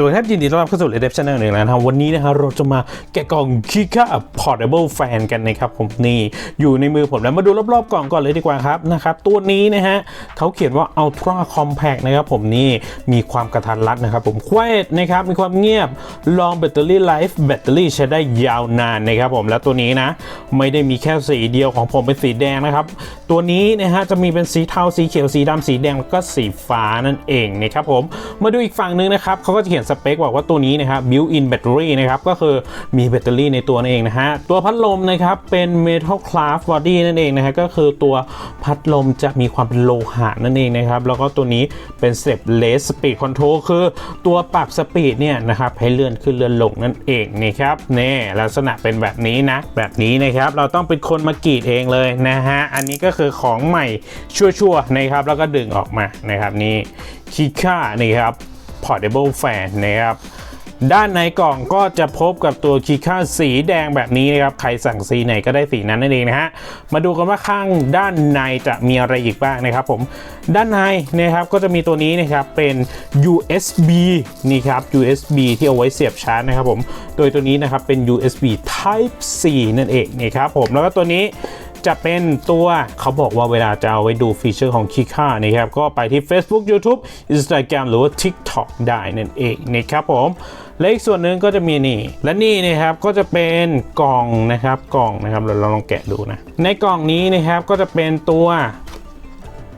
สวัสดีครับยินดีต้อนรับเข้าสู่เรดเดฟช n แนลหนึ่งแล้วนะครับวันนี้นะครับเราจะมาแกะกล่องคิก้า Portable Fan กันนะครับผมนี่อยู่ในมือผมแล้วมาดูรอบๆกล่องก่อนเลยดีกว่าครับนะครับตัวนี้นะฮะเขาเขียนว่า Ultra Compact นะครับผมนี่มีความกระทันรัดนะครับผม Quiet นะครับมีความเงียบ Long Battery Life แบตเตอรี่ใช้ได้ยาวนานนะครับผมแล้วตัวนี้นะ ไม่ได้มีแค่สีเดียวของผมเป็นสีแดงนะครับตัวนี้นะฮะจะมีเป็นสีเทาสีเขียวสีดำสีแดงแล้วก็สีฟ้านั่นเองนะครับผมมาดูอีกฝั่งหนึงนะครับเขาก็จะเขียนสเปคบอกว่าตัวนี้นะครับ built-in battery นะครับก็คือมีแบตเตอรี่ในตัวนั่นเองนะฮะตัวพัดลมนะครับเป็น metal craft body นั่นเองนะฮะก็คือตัวพัดลมจะมีความเป็นโลหะนั่นเองนะครับแล้วก็ตัวนี้เป็น step less speed control คือตัวปรับสปีดเนี่ยนะครับให้เลื่อนขึ้นเลื่อนลงนั่นเองนะครับนี่ลักษณะเป็นแบบนี้นะแบบนี้นะครับเราต้องเป็นคนมากรีดเองเลยนะฮะอันนี้ก็คือของใหม่ชั่วๆนะครับแล้วก็ดึงออกมานะครับนี่คิค่านี่ครับ portable fan นะครับด้านในกล่องก็จะพบกับตัวคีย์ค่าสีแดงแบบนี้นะครับ ใครสั่งสีไหนก็ได้สีนั้นนั่นเองนะฮะ มาดูกันว่าข้างด้านในจะมีอะไรอีกบ้างนะครับผม ด้านในนะครับก็จะมีตัวนี้นะครับเป็น USB นี่ครับ USB ที่เอาไว้เสียบชาร์จนะครับผม โดยตัวนี้นะครับเป็น USB Type C นั่นเองนะครับผม แล้วก็ตัวนี้ จะเป็นตัวเขาบอกว่าเวลาจะเอาไว้ดูฟีเจอร์ของคิค่านะครับ ก็ไปที่ Facebook YouTube Instagram หรือว่า TikTok ได้นั่นเองนะครับผมและอีกส่วนหนึ่งก็จะมีนี่ และนี่นะครับก็จะเป็นกล่องนะครับกล่องนะครับเราลองแกะดูนะ ในกล่องนี้นะครับก็จะเป็นตัว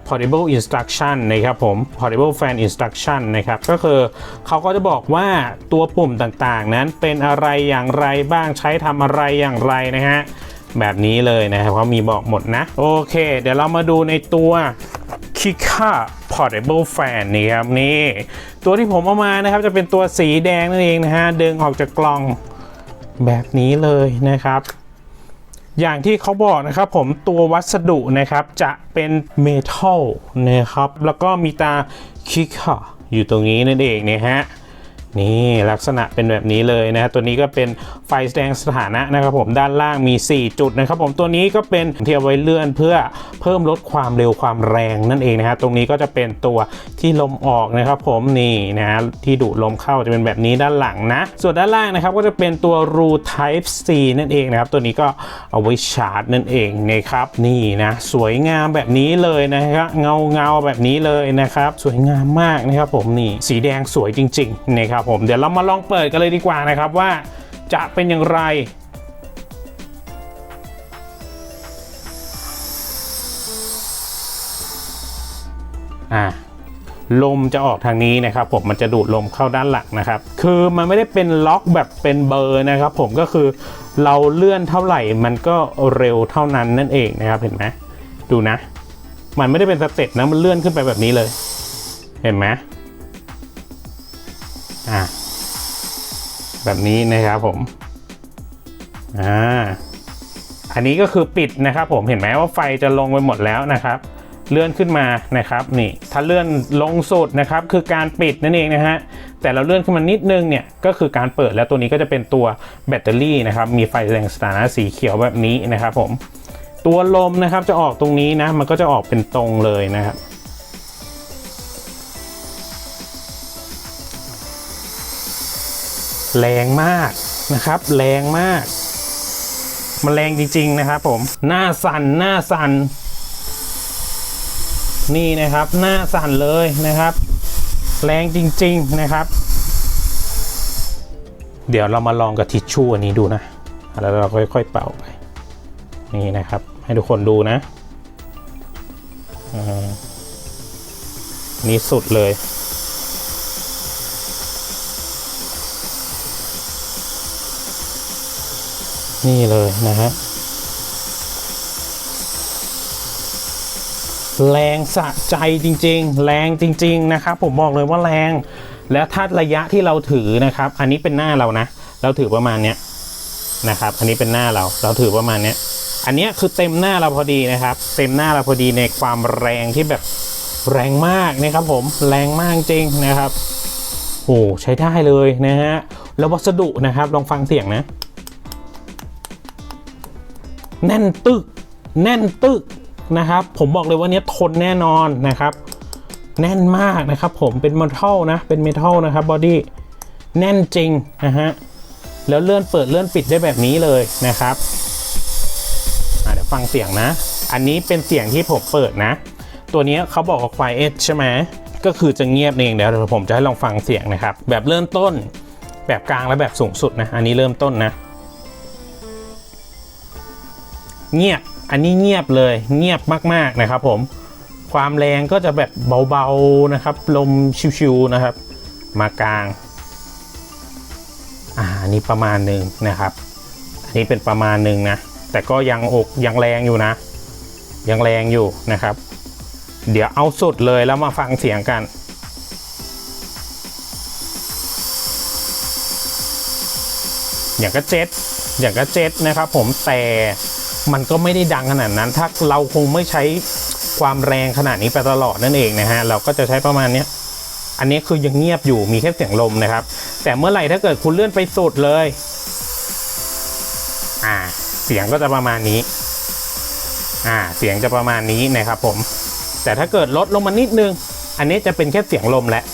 portable instruction นะครับผม portable fan instruction นะครับ ก็คือเขาก็จะบอกว่าตัวปุ่มต่างๆ นั้นเป็นอะไรอย่างไรบ้างใช้ทำอะไรอย่างไรนะฮะ แบบนี้เลยนะครับเขามีบอกหมดนะ โอเค เดี๋ยวเรามาดูในตัว Kika Portable Fan นี่ครับนี่ ตัวที่ผมเอามานะครับจะเป็นตัวสีแดงนั่นเองนะฮะดึงออกจากกล่องแบบนี้เลยนะครับอย่างที่เขาบอกนะครับผมตัววัสดุนะครับจะเป็นเมทัลนะครับแล้วก็มีตาคิกค่ะอยู่ตรงนี้นั่นเองเนี่ยฮะ นี่ลักษณะเป็นแบบนี้เลยนะตัวนี้ก็เป็นไฟแสดงสถานะนะครับผมด้านล่างมี 4 จุดนะครับผมตัวนี้ก็เป็นที่เอาไว้เลื่อนเพื่อเพิ่มลดความเร็วความแรงนั่นเองนะฮะตรงนี้ก็จะเป็นตัวที่ลมออกนะครับผมนี่นะฮะที่ดูดลมเข้าจะเป็นแบบนี้ด้านหลังนะ ส่วนด้านล่างนะครับก็จะเป็นตัวรู Type C นั่นเองนะครับตัวนี้ก็เอาไว้ชาร์จนั่นเองนะครับนี่นะสวยงามแบบนี้เลยนะครับเงาเงาแบบนี้เลยนะครับสวยงามมากนะครับผมนี่สีแดงสวยจริงๆนะครับนะครับผมเดี๋ยวเรามาลองเปิดกันเลยดีกว่านะครับว่าจะเป็นอย่างไรอ่าลมจะออกทางนี้นะครับผมมันจะดูดลมเข้าด้านหลังนะครับ คือมันไม่ได้เป็นล็อกแบบเป็นเบอร์นะครับ ผมก็คือเราเลื่อนเท่าไหร่มันก็เร็วเท่านั้นนั่นเองนะครับเห็นไหมดูนะ มันไม่ได้เป็นสเต็ปนะมันเลื่อนขึ้นไปแบบนี้เลย เห็นไหม อ่าแบบนี้นะครับผมอ่าอันนี้ก็คือปิดนะครับ ผมเห็นไหมว่าไฟจะลงไปหมดแล้วนะครับ เลื่อนขึ้นมานะครับ นี่ถ้าเลื่อนลงสุดนะครับ คือการปิดนั่นเองนะฮะแต่เราเลื่อนขึ้นมานิดนึงเนี่ยก็คือการเปิดแล้วตัวนี้ก็จะเป็นตัวแบตเตอรี่นะครับ มีไฟแรงสถานะสีเขียวแบบนี้นะครับ ผม ตัวลมนะครับจะออกตรงนี้นะ มันก็จะออกเป็นตรงเลยนะครับ แรงมากนะครับ แรงมาก มันแรงจริง ๆ นะครับผม หน้าสั่นหน้าสั่นนี่นะครับ หน้าสั่นเลยนะครับ แรงจริง ๆนะครับ เดี๋ยวเรามาลองกับทิชชู่อันนี้ดูนะแล้วเราค่อย ๆ เป่าไปนี่นะครับ ให้ทุกคนดูนะอ่านี่สุดเลย นี่เลยนะฮะแรงสะใจจริง ๆ แรงจริง ๆ นะครับ ผมบอกเลยว่าแรง แล้วถ้าระยะที่เราถือนะครับ อันนี้เป็นหน้าเรานะ เราถือประมาณเนี้ยนะครับ อันนี้เป็นหน้าเรา เราถือประมาณเนี้ย อันนี้คือเต็มหน้าเราพอดีนะครับ เต็มหน้าเราพอดีในความแรงที่แบบแรงมากนะครับ ผม แรงมากจริงนะครับ โอ้ใช้ได้เลยนะฮะ แล้ววัสดุนะครับ ลองฟังเสียงนะ แน่นตึกแน่นตึกนะครับ ผมบอกเลยว่าเนี้ยทนแน่นอนนะครับ แน่นมากนะครับผมเป็นเมทัลนะ เป็นเมทัลนะครับบอดี้แน่นจริงนะฮะแล้วเลื่อนเปิดเลื่อนปิดได้แบบนี้เลยนะครับเดี๋ยวฟังเสียงนะ อันนี้เป็นเสียงที่ผมเปิดนะ ตัวนี้เขาบอกว่า quiet ใช่ไหมก็คือจะเงียบเองเดี๋ยวผมจะให้ลองฟังเสียงนะครับ แบบเริ่มต้น แบบกลางและแบบสูงสุดนะ อันนี้เริ่มต้นนะ เงียบอันนี้เงียบเลยเงียบมากๆนะครับผมความแรงก็จะแบบเบาๆนะครับ ลมชิวๆนะครับ มากลางอ่านี้ประมาณหนึ่งนะครับ อันนี้เป็นประมาณหนึ่งนะ แต่ก็ยังอกยังแรงอยู่นะ ยังแรงอยู่นะครับ เดี๋ยวเอาสุดเลยแล้วมาฟังเสียงกันอย่างก็เจ็ตอย่างก็เจ็ตนะครับ ผมแต่ มันก็ไม่ได้ดังขนาดนั้น ถ้าเราคงไม่ใช้ความแรงขนาดนี้ไปตลอดนั่นเองนะฮะ เราก็จะใช้ประมาณนี้อันนี้คือยังเงียบอยู่มีแค่เสียงลมนะครับ แต่เมื่อไหร่ถ้าเกิดคุณเลื่อนไปสุดเลย อ่า เสียงก็จะประมาณนี้ อ่า เสียงจะประมาณนี้นะครับผม แต่ถ้าเกิดลดลงมานิดนึง อันนี้จะเป็นแค่เสียงลมแหล้ว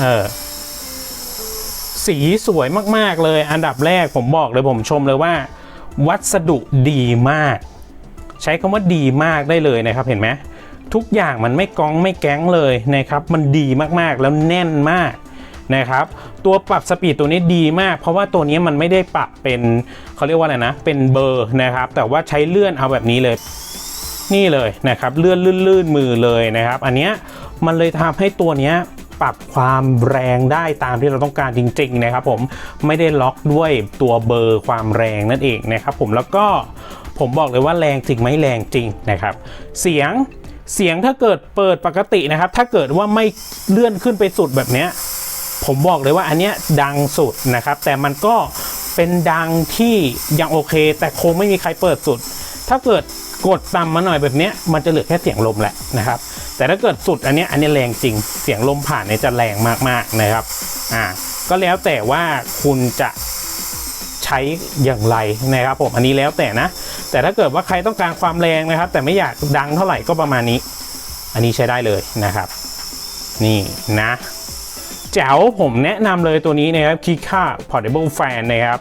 เออ สีสวยมากๆเลย อันดับแรกผมบอกเลยผมชมเลยว่า วัสดุดีมาก ใช้คำว่าดีมากได้เลยนะครับเห็นไหมทุกอย่างมันไม่กองไม่แก๊งเลยนะครับ มันดีมากๆแล้วแน่นมากนะครับ ตัวปรับสปีดตัวนี้ดีมาก เพราะว่าตัวนี้มันไม่ได้ปรับเป็นเขาเรียกว่าอะไรนะ เป็นเบอร์นะครับ แต่ว่าใช้เลื่อนเอาแบบนี้เลย นี่เลยนะครับ เลื่อนลื่นๆมือเลยนะครับ อันเนี้ยมันเลยทำให้ตัวเนี้ย ปรับความแรงได้ตามที่เราต้องการจริง ๆ นะครับ ผมไม่ได้ล็อกด้วยตัวเบอร์ความแรงนั่นเองนะครับ ผมแล้วก็ผมบอกเลยว่าแรงจริงไหมแรงจริงนะครับ เสียงเสียงถ้าเกิดเปิดปกตินะครับ ถ้าเกิดว่าไม่เลื่อนขึ้นไปสุดแบบนี้ผมบอกเลยว่าอันเนี้ยดังสุดนะครับ แต่มันก็เป็นดังที่ยังโอเค แต่คงไม่มีใครเปิดสุด ถ้าเกิดกดต่ำมาหน่อยแบบนี้มันจะเหลือแค่เสียงลมแหละนะครับ แต่ถ้าเกิดสุดอันนี้อันนี้แรงจริง เสียงลมผ่านเนี่ยจะแรงมากๆนะครับ อ่า ก็แล้วแต่ว่าคุณจะใช้อย่างไรนะครับผมอันนี้แล้วแต่นะ แต่ถ้าเกิดว่าใครต้องการความแรงนะครับ แต่ไม่อยากดังเท่าไหร่ก็ประมาณนี้ อันนี้ใช้ได้เลยนะครับ นี่นะแจ๋วผมแนะนำเลยตัวนี้นะครับคิค่า Portable Fan นะครับ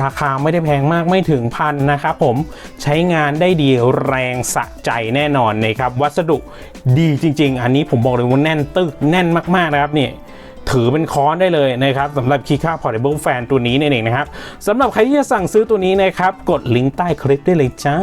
ราคาไม่ได้แพงมากไม่ถึงพันนะครับผมใช้งานได้ดีแรงสะใจแน่นอนนะครับ วัสดุดีจริง ๆ อันนี้ผมบอกเลยว่าแน่นตึกแน่นมากๆนะครับนี่ถือเป็นค้อนได้เลยนะครับสำหรับคีค่าพอร์ตเบิลแฟนตัวนี้นั่นเองนะครับสำหรับใครที่จะสั่งซื้อตัวนี้นะครับ กดลิงก์ใต้คลิปได้เลยจ้า